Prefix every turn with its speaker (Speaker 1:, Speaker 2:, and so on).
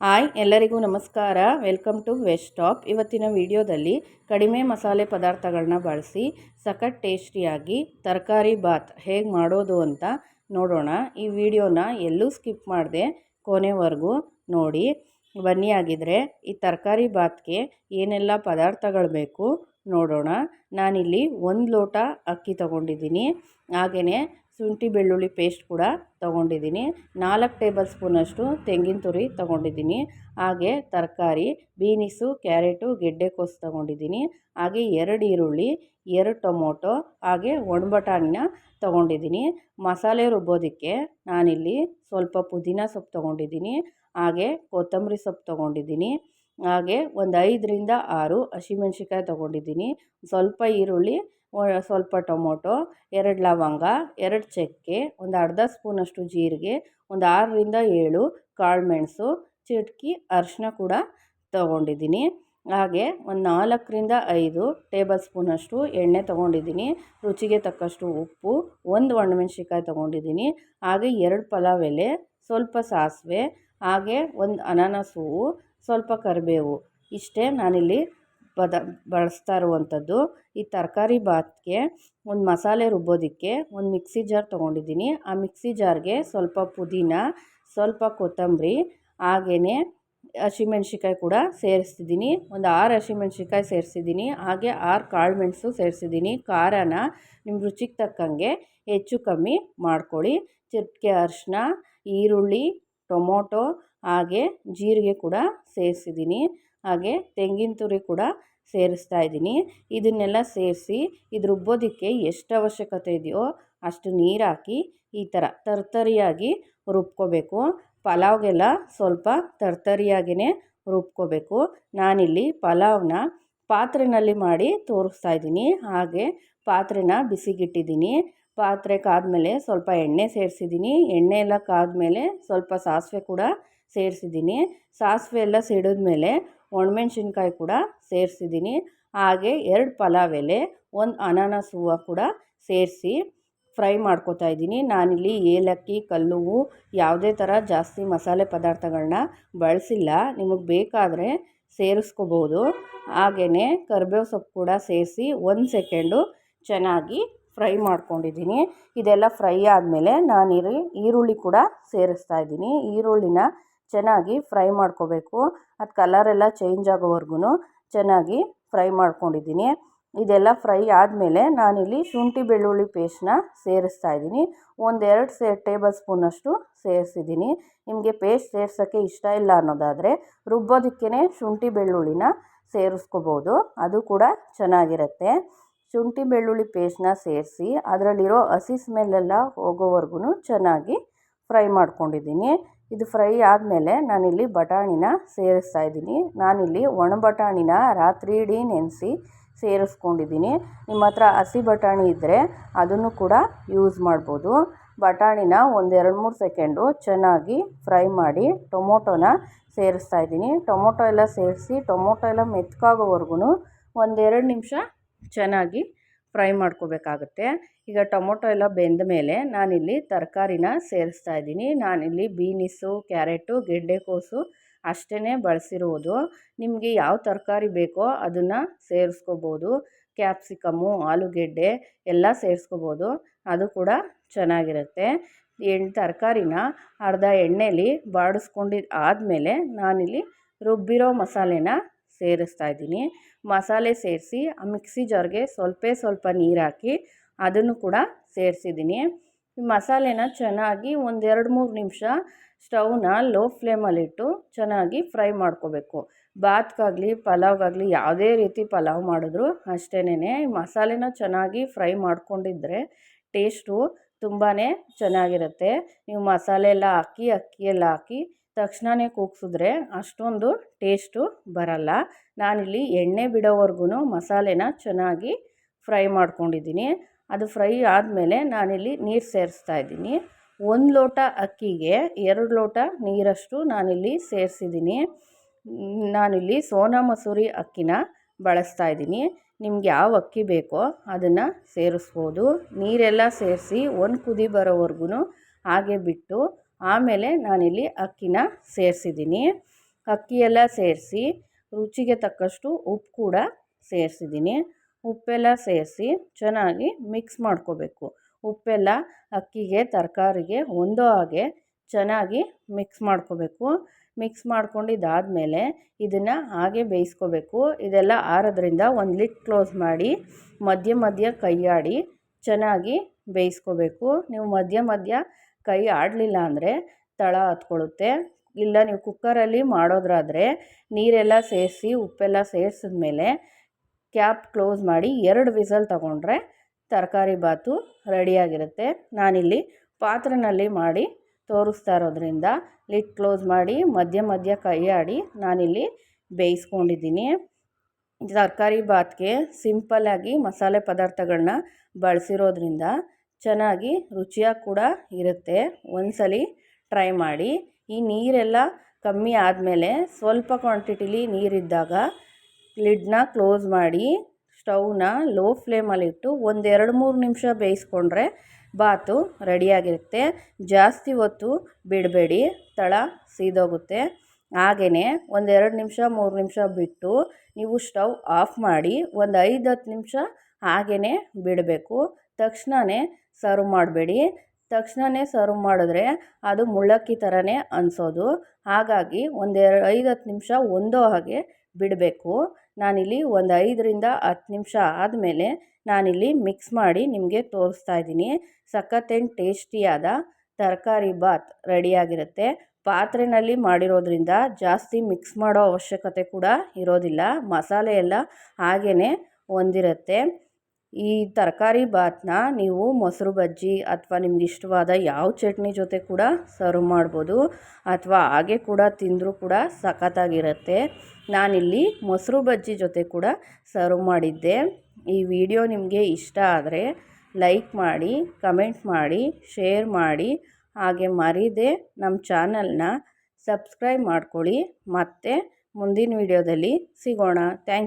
Speaker 1: Hi, ಎಲ್ಲರಿಗೂ ನಮಸ್ಕಾರ. Welcome to West top ಇವತ್ತಿನ ವಿಡಿಯೋದಲ್ಲಿ ಕಡಿಮೆ ಮಸಾಲೆ ಪದಾರ್ಥಗಳನ್ನ ಬಳಸಿ ಸಖತ್ ಟೇಸ್ಟಿಯಾಗಿ ತರಕಾರಿ ಬಾತ್ ಹೇಗೆ ಮಾಡೋದು ಅಂತ ನೋಡೋಣ. ಈ ವಿಡಿಯೋನ ಎಲ್ಲೂ ಸ್ಕಿಪ್ ಮಾಡದೆ ಕೊನೆವರೆಗೂ ನೋಡಿ. ಬನ್ನಿ ಆಗಿದ್ರೆ ಈ ತರಕಾರಿ ಬಾತ್ಗೆ ಏನೆಲ್ಲ ಪದಾರ್ಥಗಳು ಬೇಕು ನೋಡೋಣ. ನಾನಿಲ್ಲಿ ಒಂದು ಲೋಟ ಅಕ್ಕಿ ತಗೊಂಡಿದ್ದೀನಿ. ಹಾಗೆಯೇ ಶುಂಠಿ ಬೆಳ್ಳುಳ್ಳಿ ಪೇಸ್ಟ್ ಕೂಡ ತೊಗೊಂಡಿದ್ದೀನಿ. ನಾಲ್ಕು ಟೇಬಲ್ ಸ್ಪೂನಷ್ಟು ತೆಂಗಿನ ತುರಿ ತೊಗೊಂಡಿದ್ದೀನಿ. ಹಾಗೆ ತರಕಾರಿ, ಬೀನಿಸು, ಕ್ಯಾರೆಟು ಗೆಡ್ಡೆಕೋಸು ತೊಗೊಂಡಿದ್ದೀನಿ. ಹಾಗೆ ಎರಡು ಈರುಳ್ಳಿ, ಎರಡು ಟೊಮೊಟೊ, ಹಾಗೆ ಒಣಬಟಾಣಿನ ತೊಗೊಂಡಿದ್ದೀನಿ. ಮಸಾಲೆ ರುಬ್ಬೋದಕ್ಕೆ ನಾನಿಲ್ಲಿ ಸ್ವಲ್ಪ ಪುದೀನ ಸೊಪ್ಪು ತೊಗೊಂಡಿದ್ದೀನಿ. ಹಾಗೆ ಕೊತ್ತಂಬರಿ ಸೊಪ್ಪು ತೊಗೊಂಡಿದ್ದೀನಿ. ಹಾಗೆ ಒಂದು ಐದರಿಂದ ಆರು ಹಸಿಮೆಣ್ಸಿಕಾಯಿ ತೊಗೊಂಡಿದ್ದೀನಿ. ಸ್ವಲ್ಪ ಈರುಳ್ಳಿ ಸ್ವಲ್ಪ ಟೊಮೊಟೊ, ಎರಡು ಲವಂಗ, ಎರಡು ಚಕ್ಕೆ, ಒಂದು ಅರ್ಧ ಸ್ಪೂನಷ್ಟು ಜೀರಿಗೆ, ಒಂದು ಆರರಿಂದ ಏಳು ಕಾಳುಮೆಣಸು ಚಿಟಕಿ ಅರಿಶಿನ ಕೂಡ ತೊಗೊಂಡಿದ್ದೀನಿ. ಹಾಗೆ ಒಂದು ನಾಲ್ಕರಿಂದ ಐದು ಟೇಬಲ್ ಸ್ಪೂನಷ್ಟು ಎಣ್ಣೆ ತೊಗೊಂಡಿದ್ದೀನಿ. ರುಚಿಗೆ ತಕ್ಕಷ್ಟು ಉಪ್ಪು, ಒಂದು ಒಣಮೆಣ್ಸಿನ್ಕಾಯಿ ತೊಗೊಂಡಿದ್ದೀನಿ. ಹಾಗೆ ಎರಡು ಪಲಾವ್ ಎಲೆ, ಸ್ವಲ್ಪ ಸಾಸಿವೆ, ಹಾಗೆ ಒಂದು ಅನಾನಸ್ ಹೂವು, ಸ್ವಲ್ಪ ಕರಿಬೇವು. ಇಷ್ಟೇ ನಾನಿಲ್ಲಿ ಪದ ಬಳಸ್ತಾ ಇರುವಂಥದ್ದು. ಈ ತರಕಾರಿ ಬಾತ್ಗೆ ಒಂದು ಮಸಾಲೆ ರುಬ್ಬೋದಕ್ಕೆ ಒಂದು ಮಿಕ್ಸಿ ಜಾರ್ ತೊಗೊಂಡಿದ್ದೀನಿ. ಆ ಮಿಕ್ಸಿ ಜಾರ್ಗೆ ಸ್ವಲ್ಪ ಪುದೀನ, ಸ್ವಲ್ಪ ಕೊತ್ತಂಬರಿ ಹಾಗೇ ಹಸಿಮೆಣ್ಸಿಕಾಯಿ ಕೂಡ ಸೇರಿಸ್ತಿದ್ದೀನಿ. ಒಂದು ಆರು ಹಸಿಮೆಣ್ಸಿಕಾಯಿ ಸೇರಿಸಿದ್ದೀನಿ. ಹಾಗೆ ಆರು ಕಾಳುಮೆಣಸು ಸೇರಿಸಿದ್ದೀನಿ. ಖಾರನ ನಿಮ್ಮ ರುಚಿಗೆ ತಕ್ಕಂಗೆ ಹೆಚ್ಚು ಕಮ್ಮಿ ಮಾಡ್ಕೊಳ್ಳಿ. ಚಿಟ್ಕೆ ಅರಿಶಿನ, ಈರುಳ್ಳಿ, ಟೊಮೊಟೊ ಹಾಗೆ ಜೀರಿಗೆ ಕೂಡ ಸೇರಿಸಿದ್ದೀನಿ. ಹಾಗೆ ತೆಂಗಿನ ತುರಿ ಕೂಡ ಸೇರಿಸ್ತಾ ಇದ್ದೀನಿ. ಇದನ್ನೆಲ್ಲ ಸೇರಿಸಿ ಇದು ರುಬ್ಬೋದಕ್ಕೆ ಎಷ್ಟು ಅವಶ್ಯಕತೆ ಇದೆಯೋ ಅಷ್ಟು ನೀರು ಹಾಕಿ ಈ ಥರ ತರ್ತರಿಯಾಗಿ ರುಬ್ಕೋಬೇಕು. ಪಲಾವ್ಗೆಲ್ಲ ಸ್ವಲ್ಪ ತರ್ತರಿಯಾಗಿಯೇ ರುಬ್ಕೋಬೇಕು. ನಾನಿಲ್ಲಿ ಪಲಾವ್ನ ಪಾತ್ರೆನಲ್ಲಿ ಮಾಡಿ ತೋರಿಸ್ತಾ ಇದ್ದೀನಿ. ಹಾಗೆ ಪಾತ್ರೆನ ಬಿಸಿಗಿಟ್ಟಿದ್ದೀನಿ. ಪಾತ್ರೆ ಕಾದಮೇಲೆ ಸ್ವಲ್ಪ ಎಣ್ಣೆ ಸೇರಿಸಿದ್ದೀನಿ. ಎಣ್ಣೆ ಎಲ್ಲ ಕಾದ್ಮೇಲೆ ಸ್ವಲ್ಪ ಸಾಸಿವೆ ಕೂಡ ಸೇರಿಸಿದ್ದೀನಿ. ಸಾಸಿವೆ ಎಲ್ಲ ಸಿಡಿದ್ಮೇಲೆ ಒಣಮೆಣ್ಸಿನ್ಕಾಯಿ ಕೂಡ ಸೇರಿಸಿದ್ದೀನಿ. ಹಾಗೆ ಎರಡು ಪಲಾವ್ ಎಲೆ, ಒಂದು ಅನಾನಸ್ ಹೂವು ಕೂಡ ಸೇರಿಸಿ ಫ್ರೈ ಮಾಡ್ಕೋತಾ ಇದ್ದೀನಿ. ನಾನಿಲ್ಲಿ ಏಲಕ್ಕಿ ಕಲ್ಲುವು ಯಾವುದೇ ಥರ ಜಾಸ್ತಿ ಮಸಾಲೆ ಪದಾರ್ಥಗಳನ್ನ ಬಳಸಿಲ್ಲ. ನಿಮಗೆ ಬೇಕಾದರೆ ಸೇರಿಸ್ಕೋಬೋದು. ಹಾಗೆಯೇ ಕರಿಬೇವು ಸೊಪ್ಪು ಕೂಡ ಸೇರಿಸಿ ಒಂದು ಸೆಕೆಂಡು ಚೆನ್ನಾಗಿ ಫ್ರೈ ಮಾಡ್ಕೊಂಡಿದ್ದೀನಿ. ಇದೆಲ್ಲ ಫ್ರೈ ಆದಮೇಲೆ ನಾನಿಲ್ಲಿ ಈರುಳ್ಳಿ ಕೂಡ ಸೇರಿಸ್ತಾ ಇದ್ದೀನಿ. ಈರುಳ್ಳಿನ ಚೆನ್ನಾಗಿ ಫ್ರೈ ಮಾಡ್ಕೋಬೇಕು. ಅದು ಕಲರೆಲ್ಲ ಚೇಂಜ್ ಆಗೋವರೆಗೂ ಚೆನ್ನಾಗಿ ಫ್ರೈ ಮಾಡ್ಕೊಂಡಿದ್ದೀನಿ. ಇದೆಲ್ಲ ಫ್ರೈ ಆದಮೇಲೆ ನಾನಿಲ್ಲಿ ಶುಂಠಿ ಬೆಳ್ಳುಳ್ಳಿ ಪೇಸ್ಟನ್ನ ಸೇರಿಸ್ತಾ ಇದ್ದೀನಿ. ಒಂದೆರಡು ಸೇ, ಟೇಬಲ್ ಸ್ಪೂನಷ್ಟು ಸೇರಿಸಿದ್ದೀನಿ. ನಿಮಗೆ ಪೇಸ್ಟ್ ಸೇರ್ಸೋಕ್ಕೆ ಇಷ್ಟ ಇಲ್ಲ ಅನ್ನೋದಾದರೆ ರುಬ್ಬೋದಕ್ಕೇ ಶುಂಠಿ ಬೆಳ್ಳುಳ್ಳಿನ ಸೇರಿಸ್ಕೋಬೋದು. ಅದು ಕೂಡ ಚೆನ್ನಾಗಿರುತ್ತೆ. ಶುಂಠಿ ಬೆಳ್ಳುಳ್ಳಿ ಪೇಸ್ಟ್ನ ಸೇರಿಸಿ ಅದರಲ್ಲಿರೋ ಹಸಿ ಸ್ಮೆಲ್ಲೆಲ್ಲ ಹೋಗೋವರೆಗೂ ಚೆನ್ನಾಗಿ ಫ್ರೈ ಮಾಡ್ಕೊಂಡಿದ್ದೀನಿ. ಇದು ಫ್ರೈ ಆದಮೇಲೆ ನಾನಿಲ್ಲಿ ಬಟಾಣಿನ ಸೇರಿಸ್ತಾ ಇದ್ದೀನಿ. ನಾನಿಲ್ಲಿ ಒಣ ಬಟಾಣಿನ ರಾತ್ರಿ ಇಡೀ ನೆನೆಸಿ ಸೇರಿಸ್ಕೊಂಡಿದ್ದೀನಿ. ನಿಮ್ಮ ಹತ್ರ ಹಸಿ ಬಟಾಣಿ ಇದ್ದರೆ ಅದನ್ನು ಕೂಡ ಯೂಸ್ ಮಾಡ್ಬೋದು. ಬಟಾಣಿನ ಒಂದೆರಡು ಮೂರು ಸೆಕೆಂಡು ಚೆನ್ನಾಗಿ ಫ್ರೈ ಮಾಡಿ ಟೊಮೊಟೊನ ಸೇರಿಸ್ತಾ ಇದ್ದೀನಿ. ಟೊಮೊಟೊ ಎಲ್ಲ ಸೇರಿಸಿ ಟೊಮೊಟೊ ಎಲ್ಲ ಮೆತ್ತಗಾಗೋವರೆಗೂ ಒಂದೆರಡು ನಿಮಿಷ ಚೆನ್ನಾಗಿ ಫ್ರೈ ಮಾಡ್ಕೋಬೇಕಾಗುತ್ತೆ. ಈಗ ಟೊಮೊಟೊ ಎಲ್ಲ ಬೆಂದ ಮೇಲೆ ನಾನಿಲ್ಲಿ ತರಕಾರಿನ ಸೇರಿಸ್ತಾ ಇದ್ದೀನಿ. ನಾನಿಲ್ಲಿ ಬೀನಿಸು, ಕ್ಯಾರೆಟು ಗೆಡ್ಡೆಕೋಸು ಅಷ್ಟೇ ಬಳಸಿರುವುದು ನಿಮಗೆ ಯಾವ ತರಕಾರಿ ಬೇಕೋ ಅದನ್ನು ಸೇರಿಸ್ಕೋಬೋದು. ಕ್ಯಾಪ್ಸಿಕಮ್ಮು ಆಲೂಗೆಡ್ಡೆ ಎಲ್ಲ ಸೇರಿಸ್ಕೋಬೋದು. ಅದು ಕೂಡ ಚೆನ್ನಾಗಿರುತ್ತೆ. ಎಣ್ಣೆ ತರಕಾರಿನ ಅರ್ಧ ಎಣ್ಣೆಲಿ ಬಾಡಿಸ್ಕೊಂಡಿದ್ದು ಆದಮೇಲೆ ನಾನಿಲ್ಲಿ ರುಬ್ಬಿರೋ ಮಸಾಲೆನ ಸೇರಿಸ್ತಾ ಇದ್ದೀನಿ. ಮಸಾಲೆ ಸೇರಿಸಿ, ಆ ಮಿಕ್ಸಿ ಜಾರ್ಗೆ ಸ್ವಲ್ಪ ಸ್ವಲ್ಪ ನೀರು ಹಾಕಿ ಅದನ್ನು ಕೂಡ ಸೇರಿಸಿದ್ದೀನಿ. ಈ ಮಸಾಲೆನ ಚೆನ್ನಾಗಿ ಒಂದೆರಡು ಮೂರು ನಿಮಿಷ ಸ್ಟವ್ನ ಲೋ ಫ್ಲೇಮಲ್ಲಿಟ್ಟು ಚೆನ್ನಾಗಿ ಫ್ರೈ ಮಾಡ್ಕೋಬೇಕು. ಬಾತ್ಗಾಗಲಿ, ಪಲಾವ್ಗಾಗಲಿ ಯಾವುದೇ ರೀತಿ ಪಲಾವ್ ಮಾಡಿದ್ರು ಅಷ್ಟೇನೆ ಮಸಾಲೆನ ಚೆನ್ನಾಗಿ ಫ್ರೈ ಮಾಡ್ಕೊಂಡಿದ್ರೆ ಟೇಸ್ಟು ತುಂಬಾ ಚೆನ್ನಾಗಿರುತ್ತೆ. ನೀವು ಮಸಾಲೆ ಎಲ್ಲ ಹಾಕಿ ಅಕ್ಕಿ ಎಲ್ಲ ಹಾಕಿ ತಕ್ಷಣವೇ ಕೂಗಿಸಿದ್ರೆ ಅಷ್ಟೊಂದು ಟೇಸ್ಟು ಬರಲ್ಲ. ನಾನಿಲ್ಲಿ ಎಣ್ಣೆ ಬಿಡೋವರೆಗೂ ಮಸಾಲೆನ ಚೆನ್ನಾಗಿ ಫ್ರೈ ಮಾಡ್ಕೊಂಡಿದ್ದೀನಿ. ಅದು ಫ್ರೈ ಆದಮೇಲೆ ನಾನಿಲ್ಲಿ ನೀರು ಸೇರಿಸ್ತಾ ಇದ್ದೀನಿ. ಒಂದು ಲೋಟ ಅಕ್ಕಿಗೆ ಎರಡು ಲೋಟ ನೀರಷ್ಟು ನಾನಿಲ್ಲಿ ಸೇರಿಸಿದ್ದೀನಿ. ನಾನಿಲ್ಲಿ ಸೋನಾ ಮಸೂರಿ ಅಕ್ಕಿನ ಬಳಸ್ತಾ ಇದ್ದೀನಿ. ನಿಮ್ಗೆ ಯಾವ ಅಕ್ಕಿ ಬೇಕೋ ಅದನ್ನು ಸೇರಿಸ್ಬೋದು. ನೀರೆಲ್ಲ ಸೇರಿಸಿ ಒಂದು ಕುದಿ ಬರೋವರೆಗೂ ಹಾಗೆ ಬಿಟ್ಟು ಆಮೇಲೆ ನಾನಿಲ್ಲಿ ಅಕ್ಕಿನ ಸೇರಿಸಿದ್ದೀನಿ. ಅಕ್ಕಿ ಎಲ್ಲ ಸೇರಿಸಿ, ರುಚಿಗೆ ತಕ್ಕಷ್ಟು ಉಪ್ಪು ಕೂಡ ಸೇರಿಸಿದ್ದೀನಿ. ಉಪ್ಪೆಲ್ಲ ಸೇರಿಸಿ ಚೆನ್ನಾಗಿ ಮಿಕ್ಸ್ ಮಾಡ್ಕೋಬೇಕು. ಉಪ್ಪೆಲ್ಲ ಅಕ್ಕಿಗೆ, ತರಕಾರಿಗೆ ಹೊಂದೋ ಹಾಗೆ ಚೆನ್ನಾಗಿ ಮಿಕ್ಸ್ ಮಾಡ್ಕೋಬೇಕು. ಮಿಕ್ಸ್ ಮಾಡ್ಕೊಂಡಿದ್ದಾದಮೇಲೆ ಇದನ್ನು ಹಾಗೆ ಬೇಯಿಸ್ಕೋಬೇಕು. ಇದೆಲ್ಲ ಆರೋದ್ರಿಂದ ಒಂದು ಲಿಟ್ ಕ್ಲೋಸ್ ಮಾಡಿ ಮಧ್ಯ ಮಧ್ಯ ಕೈಯಾಡಿ ಚೆನ್ನಾಗಿ ಬೇಯಿಸ್ಕೋಬೇಕು. ನೀವು ಮಧ್ಯ ಮಧ್ಯ ಕೈ ಆಡಲಿಲ್ಲ ಅಂದರೆ ತಳ ಹತ್ಕೊಳ್ಳುತ್ತೆ. ಇಲ್ಲ, ನೀವು ಕುಕ್ಕರಲ್ಲಿ ಮಾಡೋದ್ರಾದರೆ ನೀರೆಲ್ಲ ಸೇರಿಸಿ, ಉಪ್ಪೆಲ್ಲ ಸೇರಿಸಿದ ಮೇಲೆ ಕ್ಯಾಪ್ ಕ್ಲೋಸ್ ಮಾಡಿ ಎರಡು ವಿಸಲ್ ತಗೊಂಡ್ರೆ ತರಕಾರಿ ಬಾತು ರೆಡಿಯಾಗಿರುತ್ತೆ. ನಾನಿಲ್ಲಿ ಪಾತ್ರೆಯಲ್ಲಿ ಮಾಡಿ ತೋರಿಸ್ತಾ ಇರೋದ್ರಿಂದ ಲಿಟ್ ಕ್ಲೋಸ್ ಮಾಡಿ ಮಧ್ಯ ಮಧ್ಯ ಕೈ ಆಡಿ ನಾನಿಲ್ಲಿ ಬೇಯಿಸ್ಕೊಂಡಿದ್ದೀನಿ. ತರಕಾರಿ ಬಾತ್ಗೆ ಸಿಂಪಲ್ಲಾಗಿ ಮಸಾಲೆ ಪದಾರ್ಥಗಳನ್ನ ಬಳಸಿರೋದ್ರಿಂದ ಚೆನ್ನಾಗಿ ರುಚಿಯಾಗಿ ಕೂಡ ಇರುತ್ತೆ. ಒಂದ್ಸಲ ಟ್ರೈ ಮಾಡಿ. ಈ ನೀರೆಲ್ಲ ಕಮ್ಮಿ ಆದಮೇಲೆ ಸ್ವಲ್ಪ ಕ್ವಾಂಟಿಟಿಲಿ ನೀರಿದ್ದಾಗ ಲಿಡ್ನ ಕ್ಲೋಸ್ ಮಾಡಿ ಸ್ಟೌವ್ನ ಲೋ ಫ್ಲೇಮಲ್ಲಿಟ್ಟು ಒಂದೆರಡು ಎರಡು ಮೂರು ನಿಮಿಷ ಬೇಯಿಸ್ಕೊಂಡ್ರೆ ಬಾತು ರೆಡಿಯಾಗಿರುತ್ತೆ. ಜಾಸ್ತಿ ಹೊತ್ತು ಬಿಡಬೇಡಿ, ತಳ ಸೀದೋಗುತ್ತೆ. ಹಾಗೆಯೇ ಒಂದೆರಡು ನಿಮಿಷ, ಮೂರು ನಿಮಿಷ ಬಿಟ್ಟು ನೀವು ಸ್ಟೌವ್ ಆಫ್ ಮಾಡಿ ಒಂದು ಐದು ಹತ್ತು ನಿಮಿಷ ಹಾಗೆಯೇ ಬಿಡಬೇಕು. ತಕ್ಷಣವೇ ಸರ್ವ್ ಮಾಡಬೇಡಿ. ತಕ್ಷಣವೇ ಸರ್ವ್ ಮಾಡಿದ್ರೆ ಅದು ಮುಳ್ಳಕ್ಕಿ ಥರನೇ ಅನಿಸೋದು. ಹಾಗಾಗಿ ಒಂದೆರಡು ಐದು ಹತ್ತು ನಿಮಿಷ ಒಂದೋ ಹಾಗೆ ಬಿಡಬೇಕು. ನಾನಿಲ್ಲಿ ಒಂದು ಐದರಿಂದ ಹತ್ತು ನಿಮಿಷ ಆದಮೇಲೆ ನಾನಿಲ್ಲಿ ಮಿಕ್ಸ್ ಮಾಡಿ ನಿಮಗೆ ತೋರಿಸ್ತಾ ಇದ್ದೀನಿ. ಸಖತ್ತೇನು ಟೇಸ್ಟಿಯಾದ ತರಕಾರಿ ಬಾತ್ ರೆಡಿಯಾಗಿರುತ್ತೆ ಪಾತ್ರೆಯಲ್ಲಿ ಮಾಡಿರೋದ್ರಿಂದ ಜಾಸ್ತಿ ಮಿಕ್ಸ್ ಮಾಡೋ ಅವಶ್ಯಕತೆ ಕೂಡ ಇರೋದಿಲ್ಲ. ಮಸಾಲೆ ಎಲ್ಲ ಹಾಗೇ ಹೊಂದಿರುತ್ತೆ ಈ ತರಕಾರಿ ಬಾತನ್ನ ನೀವು ಮೊಸರು ಬಜ್ಜಿ ಅಥವಾ ನಿಮ್ಗೆ ಇಷ್ಟವಾದ ಯಾವ ಚಟ್ನಿ ಜೊತೆ ಕೂಡ ಸರ್ವ್ ಮಾಡ್ಬೋದು ಅಥವಾ ಹಾಗೆ ಕೂಡ ತಿಂದರೂ ಕೂಡ ಸಖತ್ತಾಗಿರುತ್ತೆ. ನಾನಿಲ್ಲಿ ಮೊಸರು ಬಜ್ಜಿ ಜೊತೆ ಕೂಡ ಸರ್ವ್ ಮಾಡಿದ್ದೆ. ಈ ವಿಡಿಯೋ ನಿಮಗೆ ಇಷ್ಟ ಆದರೆ ಲೈಕ್ ಮಾಡಿ, ಕಮೆಂಟ್ ಮಾಡಿ ಶೇರ್ ಮಾಡಿ, ಹಾಗೆ ಮರೀದೆ ನಮ್ಮ ಚಾನಲ್ನ ಸಬ್ಸ್ಕ್ರೈಬ್ ಮಾಡ್ಕೊಳ್ಳಿ. ಮತ್ತು ಮುಂದಿನ ವಿಡಿಯೋದಲ್ಲಿ ಸಿಗೋಣ. Thank you.